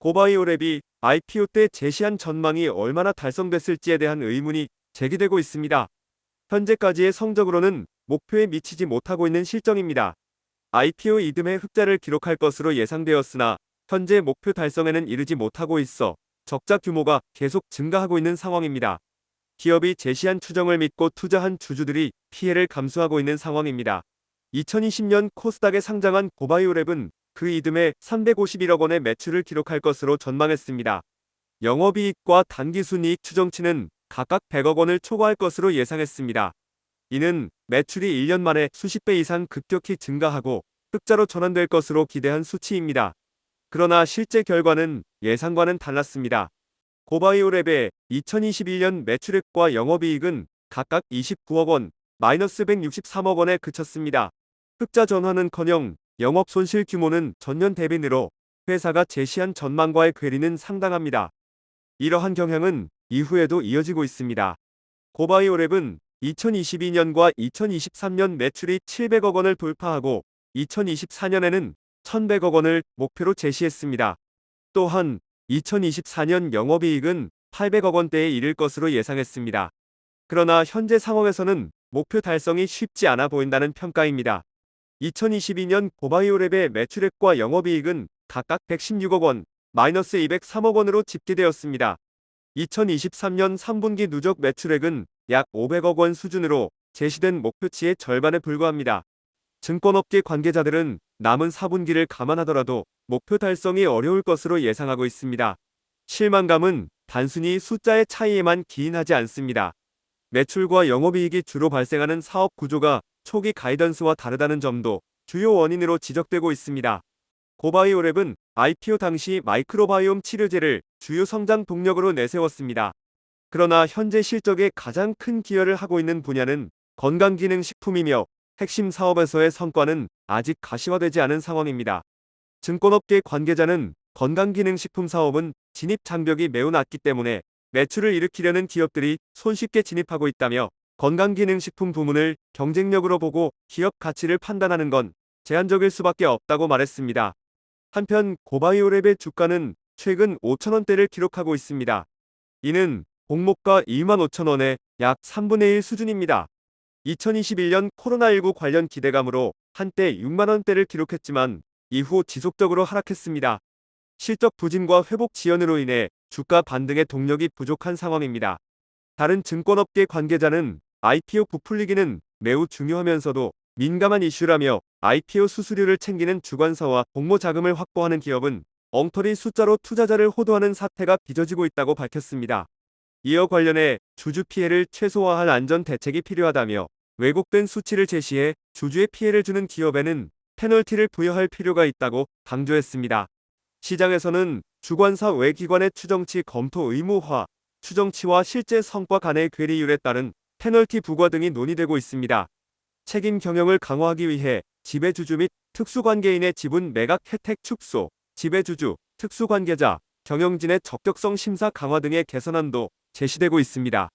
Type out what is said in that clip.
고바이오랩이 IPO 때 제시한 전망이 얼마나 달성됐을지에 대한 의문이 제기되고 있습니다. 현재까지의 성적으로는 목표에 미치지 못하고 있는 실정입니다. IPO 이듬해 흑자를 기록할 것으로 예상되었으나 현재 목표 달성에는 이르지 못하고 있어 적자 규모가 계속 증가하고 있는 상황입니다. 기업이 제시한 추정을 믿고 투자한 주주들이 피해를 감수하고 있는 상황입니다. 2020년 코스닥에 상장한 고바이오랩은 그 이듬해 351억 원의 매출을 기록할 것으로 전망했습니다. 영업이익과 단기순이익 추정치는 각각 100억 원을 초과할 것으로 예상했습니다. 이는 매출이 1년 만에 수십 배 이상 급격히 증가하고 흑자로 전환될 것으로 기대한 수치입니다. 그러나 실제 결과는 예상과는 달랐습니다. 고바이오랩의 2021년 매출액과 영업이익은 각각 29억 원, 마이너스 163억 원에 그쳤습니다. 흑자 전환은커녕 영업 손실 규모는 전년 대비 늘어 회사가 제시한 전망과의 괴리는 상당합니다. 이러한 경향은 이후에도 이어지고 있습니다. 고바이오랩은 2022년과 2023년 매출이 700억 원을 돌파하고 2024년에는 1100억 원을 목표로 제시했습니다. 또한 2024년 영업이익은 800억 원대에 이를 것으로 예상했습니다. 그러나 현재 상황에서는 목표 달성이 쉽지 않아 보인다는 평가입니다. 2022년 고바이오랩의 매출액과 영업이익은 각각 116억 원, 마이너스 203억 원으로 집계되었습니다. 2023년 3분기 누적 매출액은 약 500억 원 수준으로 제시된 목표치의 절반에 불과합니다. 증권업계 관계자들은 남은 4분기를 감안하더라도 목표 달성이 어려울 것으로 예상하고 있습니다. 실망감은 단순히 숫자의 차이에만 기인하지 않습니다. 매출과 영업이익이 주로 발생하는 사업 구조가 초기 가이던스와 다르다는 점도 주요 원인으로 지적되고 있습니다. 고바이오랩은 IPO 당시 마이크로바이옴 치료제를 주요 성장 동력으로 내세웠습니다. 그러나 현재 실적에 가장 큰 기여를 하고 있는 분야는 건강기능식품이며 핵심 사업에서의 성과는 아직 가시화되지 않은 상황입니다. 증권업계 관계자는 건강기능식품 사업은 진입 장벽이 매우 낮기 때문에 매출을 일으키려는 기업들이 손쉽게 진입하고 있다며 건강기능식품 부문을 경쟁력으로 보고 기업 가치를 판단하는 건 제한적일 수밖에 없다고 말했습니다. 한편 고바이오랩의 주가는 최근 5천원대를 기록하고 있습니다. 이는 공모가 2만 5천원의 약 3분의 1 수준입니다. 2021년 코로나19 관련 기대감으로 한때 6만원대를 기록했지만 이후 지속적으로 하락했습니다. 실적 부진과 회복 지연으로 인해 주가 반등의 동력이 부족한 상황입니다. 다른 증권업계 관계자는 IPO 부풀리기는 매우 중요하면서도 민감한 이슈라며 IPO 수수료를 챙기는 주관사와 공모 자금을 확보하는 기업은 엉터리 숫자로 투자자를 호도하는 사태가 빚어지고 있다고 밝혔습니다. 이어 관련해 주주 피해를 최소화할 안전 대책이 필요하다며 왜곡된 수치를 제시해 주주의 피해를 주는 기업에는 페널티를 부여할 필요가 있다고 강조했습니다. 시장에서는 주관사 외 기관의 추정치 검토 의무화, 추정치와 실제 성과 간의 괴리율에 따른 페널티 부과 등이 논의되고 있습니다. 책임 경영을 강화하기 위해 지배주주 및 특수관계인의 지분 매각 혜택 축소, 지배주주, 특수관계자, 경영진의 적격성 심사 강화 등의 개선안도 제시되고 있습니다.